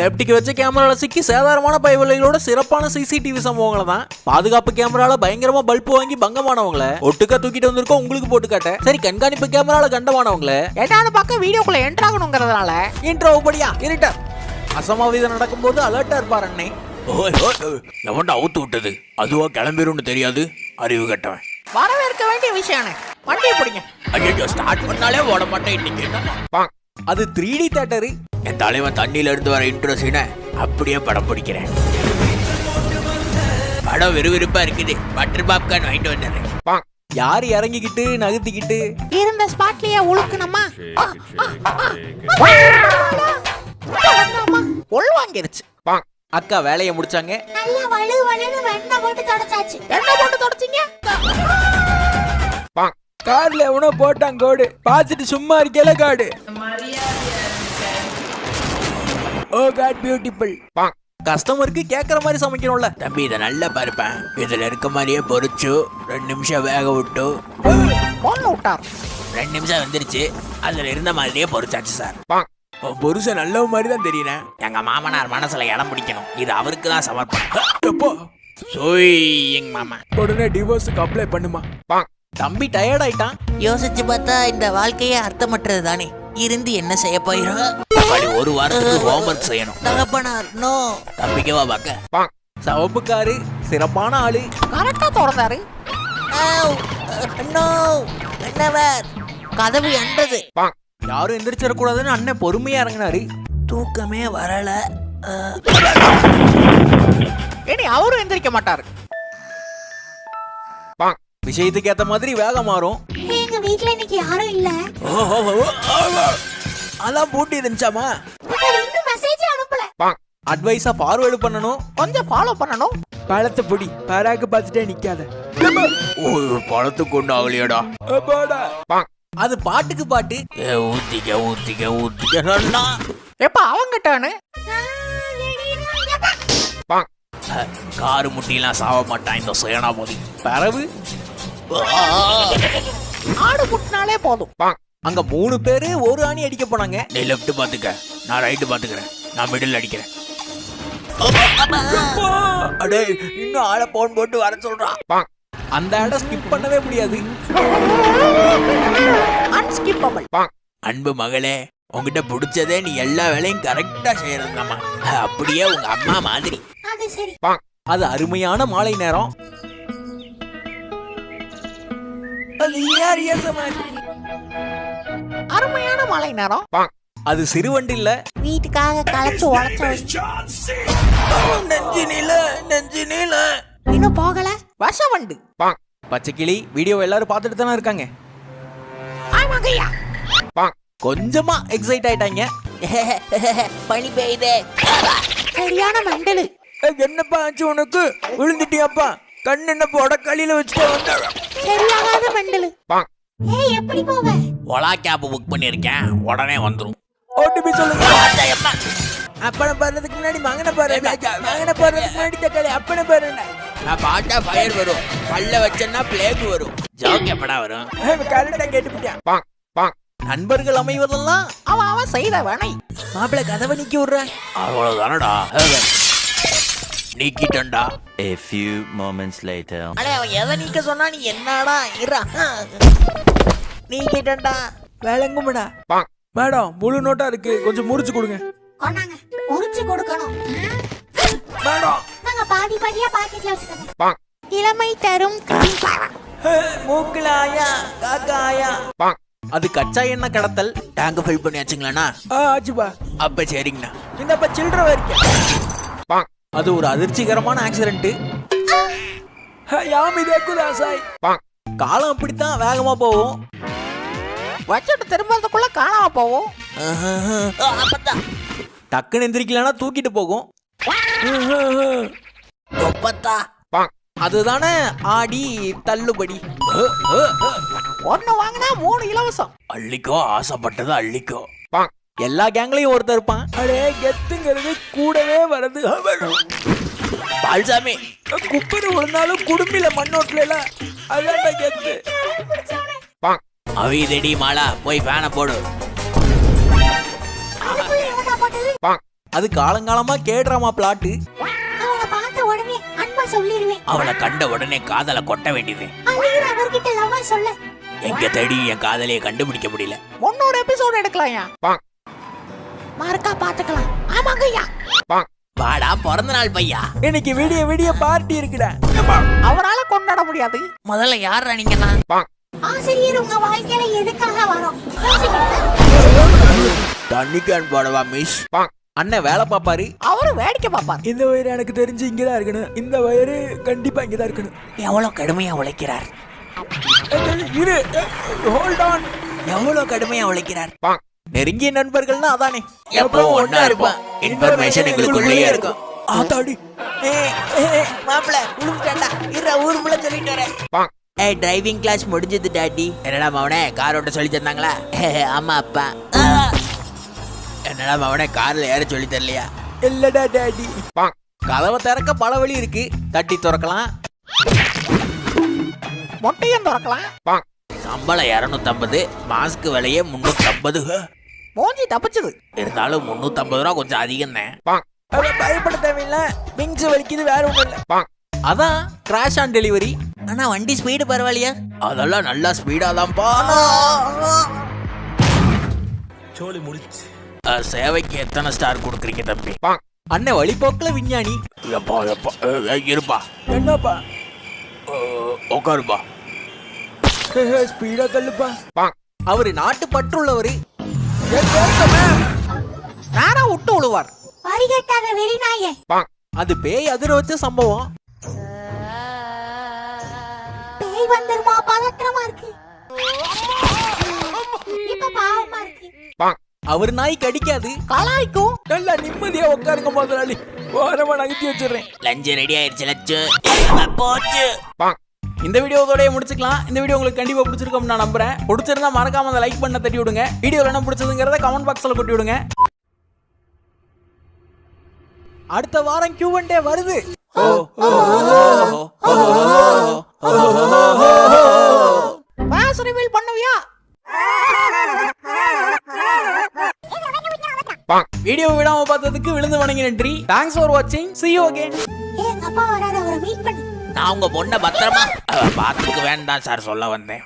சேப்டிக்கு வச்ச கேமரால சிக்கி சேதாரமான பயவில்லைகளோட சிறப்பான சிசிடிவி சம்பவங்களை தான். பாதுகாப்பு கேமரால பயங்கரமா பல்ப் வாங்கி பங்கமானவங்கள ஒட்டுக்கா தூக்கிட்டு வந்திருக்கோம் உங்களுக்கு போட்டு காட்ட. சரி கண்காணிப்பு கேமரால கண்டமானவங்கள. எட்டாவது பக்கம் வீடியோக்குள்ள என்ட்ரு ஆகணுங்கிறதுனால. இன்ட்ரோ படியா? இருட்டர் அசமாவிதம் நடக்கும்போது அலர்ட்டா இருப்பார் அண்ணே. எவன்டா அவுத்து விட்டது? அதுவா கிளம்பிரும்னு தெரியாது அறிவு கட்டவன். வரவேற்க வேண்டிய விஷயம் வண்டியை பிடிங்க. ஐயோ ஸ்டார்ட் பண்ணாலே ஓட மாட்டேன் இன்னைக்கு? அது த்ரீ டி தேட்டரு என் தலைவன் தண்ணியில இருந்து வர இன்ட்ரோ சீனை அப்படியே படம் பிடிக்கிறேன். படம் விறுவிறுப்பா இருக்குது. பட்டர் பாப்கார்ன் வாங்கிட்டு வந்துடுறேன் யார் இறங்கிக்கிட்டு நகர்த்திக்கிட்டு? இருந்த ஸ்பாட்லயே உழுக்குனம்மா உள் வாங்கிருச்சு அக்கா வேலையை முடிச்சாங்க. நல்லா வலு வலுன்னு வெண்ணெய் போட்டு தொடச்சாச்சு. என்ன போட்டு தொடச்சிங்க? கார்ல எவனோ போட்டான் கோடு. பார்த்துட்டு சும்மா இருக்கல காடு. ஓ காட் பியூட்டிஃபுல் கஸ்டமருக்கு கேக்குற மாதிரி சமைக்கணும்ல. தம்பி இதை நல்லா பருப்பேன் இதுல இருக்க மாதிரியே பொரிச்சு ரெண்டு நிமிஷம் வேக விட்டு. விட்டார் ரெண்டு நிமிஷம் வந்துருச்சு. அதுல இருந்த மாதிரியே பொரிச்சாச்சு சார். புருஷன் நல்ல மாதிரி தான் தெரியுறேன் எங்க மாமனார் மனசுல இடம் பிடிக்கணும். இது அவருக்கு தான் சமர்ப்பணம். எப்போ? சோய் எங்க மாமா. உடனே டிவோர்ஸுக்கு அப்ளை பண்ணுமா? தம்பி டயர்ட் ஆயிட்டான். யோசிச்சு பார்த்தா இந்த வாழ்க்கையே அர்த்தமற்றது தானே. இருந்து என்ன செய்ய போயிரும்? அப்படி ஒரு வாரத்துக்கு ஹோம்ஒர்க் செய்யணும். தகப்பனார் நோ. தம்பிக்கவா பார்க்க சவப்புக்காரு சிறப்பான ஆளு. கரெக்டா திறந்தாரு நோ. என்னவர் கதவு என்றது யாரும் எந்திரிச்சிடக்கூடாதுன்னு அண்ணன் பொறுமையா இறங்கினாரு. தூக்கமே வரல. இனி அவரும் எந்திரிக்க மாட்டாரு. விஷயத்துக்கு ஏத்த மாதிரி வேகம் மாறும். எங்க வீட்ல இன்னைக்கு யாரும் இல்ல. அதான் பூட்டி இருந்துச்சாமா? இன்னும் மெசேஜ் அனுப்பல. அட்வைஸா ஃபார்வேர்டு பண்ணணும் கொஞ்சம் ஃபாலோ பண்ணணும். பழத்தை பொடி பாராக்கு பார்த்துட்டே நிக்காத. ஓ பழத்துக்கு கொண்டு ஆகலையாடா. அது பாட்டுக்கு பாட்டு. ஏ ஊத்திக்க ஊத்திக்க ஊத்திக்க எப்ப அவங்கிட்டானு காரு முட்டிலாம் சாவ மாட்டான் இந்த சுயனாபதி பறவு ஆடு முட்டினாலே போதும். அங்க மூணு பேரு ஒரு அணி அடிக்க போனாங்க. நீ லெஃப்ட் பாத்துக்க. நான் ரைட்டு பாத்துக்கிறேன். நான் மிடில் அடிக்கிறேன். அடே இன்னும் ஆளை போன் போட்டு வர சொல்றான் அந்த இடம் ஸ்கிப் பண்ணவே முடியாது. அன்ஸ்கிப்பபிள் அன்பு மகளே உன்கிட்ட பிடிச்சதே நீ எல்லா வேலையும் கரெக்டா செய்யறதுங்கம்மா அப்படியே உங்க அம்மா மாதிரி. அது சரி. அது அருமையான மாலை நேரம். அருமையான மழை நேரம். அது சிறுவண்டு இல்ல வீட்டுக்காக களைச்சு உழைச்ச நெஞ்சு நீல நெஞ்சு நீல. இன்னும் போகல. வசவண்டு பச்சை கிளி வீடியோ எல்லாரும் பார்த்துட்டு தானே இருக்காங்க. ஆமாங்கய்யா கொஞ்சமா எக்ஸைட் ஆயிட்டாங்க. பனி பெய்தே சரியான மண்டலு. என்னப்பா ஆச்சு உனக்கு? விழுந்துட்டியாப்பா? கண் என்ன போட களியில வச்சுட்டு வந்த சரியாகாத மண்டலு. ஏய் எப்படி போவ? ஒலா கேப் புக் பண்ணியிருக்கேன். உடனே வந்துரும். ஓடிபி சொல்லுங்க. அப்பனை பாடுறதுக்கு முன்னாடி மகனை பாரு. மகனை பாடுறதுக்கு முன்னாடி தக்காளி அப்பனை பாரு நான் பாட்டா ஃபயர் வரும். பல்ல வச்சேன்னா பிளேக் வரும். ஜோக் எப்படா வரும்? கரெக்டா கேட்டுப்பிட்டான். நண்பர்கள் அமைவதெல்லாம் அவன் அவன் செய்த வேணை மாப்பிள்ளை கதவை நிக்க விடுறேன் அவ்வளவுதானடா? நீக்கிட்டண்டா A few moments later. அடே அவன் எதை நீக்க சொன்னா நீ என்னடா இரா நீ கேட்டா விளங்கும்டா. மேடம் முழு நோட்டா இருக்கு. கொஞ்சம் முறிச்சு கொடுங்க. கொண்டாங்க. உரிச்சு கொடுக்கணும். மேடம். நாங்க பாதி பாதியா பாக்கெட்ல வச்சுக்கோங்க. இளமை தரும் மூக்குல ஆயா காக்கா ஆயா அது கச்சா எண்ணெய் கடத்தல். டேங்க் ஃபில் பண்ணியாச்சுங்களாண்ணா? ஆ ஆச்சுப்பா. அப்ப சரிங்கண்ணா. இந்தப்ப சில்லற வரைக்கும் அது ஒரு அதிர்ச்சிகரமான ஆக்சிடென்ட் காலம் அப்படித்தான் வேகமா போகும். வச்சுட்டு திரும்பறதுக்குள்ள காணாம போவோம் டக்குன்னு எந்திரிக்கலன்னா தூக்கிட்டு போகும். அதுதானே ஆடி தள்ளுபடி. ஒன்னு வாங்கினா மூணு இலவசம். அள்ளிக்கோ ஆசைப்பட்டதை அள்ளிக்கோ. எல்லா கேங்லயும் ஒருத்தர் இருப்பான். அடே கெத்துங்கிறது கூடவே வருது பால்சாமி. குப்பரை விழுந்தாலும் குடும்பில மண்ணோட்டல எல்லாம் அதான் கெத்து. அவிதடி மாலா போய் ஃபேனை போடு. அது காலங்காலமா கேட்ராமா பிளாட்டு அவளை பார்த்த உடனே அன்பா சொல்லிடுவேன் அவளை கண்ட உடனே காதலை கொட்ட வேண்டியது. எங்க தேடி என் காதலையை கண்டுபிடிக்க முடியல. முன்னூறு எபிசோடு எடுக்கலாம்யா. மறுக்கா பாத்துக்கலாம். ஆமாங்க ஐயா. வாடா பிறந்த நாள் பையா. இன்னைக்கு விடிய விடிய பார்ட்டி இருக்குடா. அவரால கொண்டாட முடியாது. முதல்ல யாரா நீங்கண்ணா ஆசிரியர் உங்க வாழ்க்கையில எதுக்காக வரும். தண்ணி கேன் போடவா மிஸ் அண்ணன் வேலை பார்ப்பாரு? அவரு வேடிக்கை பார்ப்பார். இந்த வயிறு எனக்கு தெரிஞ்சு இங்கதான் இருக்கணும். இந்த வயிறு கண்டிப்பா இங்கதான் இருக்கணும். எவ்வளவு கடுமையா உழைக்கிறார்? இரு ஹோல்ட் ஆன் எவ்வளவு கடுமையா உழைக்கிறார்? நெருங்கிய நண்பர்கள்னா அதானே? எப்பவும் ஒண்ணா இருப்போம். இன்ஃபர்மேஷன் எங்களுக்குள்ளேயே இருக்கும். ஆத்தாடி. மாப்பிள உழுந்துட்டா இரு ஊருக்குள்ள சொல்லிட்டு வரேன். ஏய் டிரைவிங் கிளாஸ் முடிஞ்சது டாடி என்னடா மவனே கார் ஓட்ட சொல்லி தந்தாங்களா? ஆமா அப்பா. என்னடா மவனே கார்ல ஏற சொல்லி தரலையா? இல்லடா டாடி. கதவை திறக்க பல வழி இருக்கு. தட்டி திறக்கலாம். மொட்டையும் திறக்கலாம் சம்பளம் இரநூத்தம்பது மாஸ்க் விலையே முந்நூற்றம்பது மூஞ்சி தப்பிச்சது. இருந்தாலும் முந்நூற்றம்பது ரூபா கொஞ்சம் அதிகம் தான். பயப்பட தேவையில்ல. பிங்ஸ் வலிக்குது வேற ஒண்ணும் இல்ல. அதான் கிராஷ் ஆன் டெலிவரி ஆனா வண்டி ஸ்பீடு பரவாயில்லையா? அதெல்லாம் நல்லா ஸ்பீடாக தான்ப்பா அஹ், சேவைக்கு எத்தனை ஸ்டார் கொடுக்குறீங்க தம்பி? அண்ணன் வழிபோக்குல விஞ்ஞானி. எப்பா எப்பா. இருப்பா. என்னப்பா? உட்காருப்பா ஸ்பீடா தள்ளுப்பா. அவரு நாட்டு பற்றுள்ளவரு. நேரா விட்டு விழுவார் வரிகட்டாத வெறிநாயே. அது பேய் அதிர வச்ச சம்பவம். பேய் வந்துருமா? பதற்றமா இருக்கு. இப்ப பாவமா இருக்கு. அவர் நாய் கடிக்காது. கலாய்க்கும். நல்லா நிம்மதியா உட்காருங்க முதலாளி. ஓரமா நகர்த்தி வச்சிடுறேன். லஞ்சு ரெடி ஆயிடுச்சு லட்சம் போச்சு இந்த வீடியோ இதோடய முடிச்சுக்கலாம் இந்த வீடியோ உங்களுக்கு கண்டிப்பாக பிடிச்சிருக்கும் நான் நம்புறேன் பிடிச்சிருந்தா மறக்காம அந்த லைக் பண்ண தட்டி விடுங்க வீடியோவில் என்ன பிடிச்சதுங்கிறத கமெண்ட் பாக்ஸில் கொட்டி விடுங்க அடுத்த வாரம் கியூ டே வருது பேஸ் பண்ணுவியா வீடியோ விடாம பார்த்ததுக்கு விழுந்து வணங்கி நன்றி தேங்க்ஸ் ஃபார் வாட்சிங் சி யூ அகைன் நான் உங்க பொண்ணை பத்திரமா அஹ், வேண்டாம் சார் சொல்ல வந்தேன்.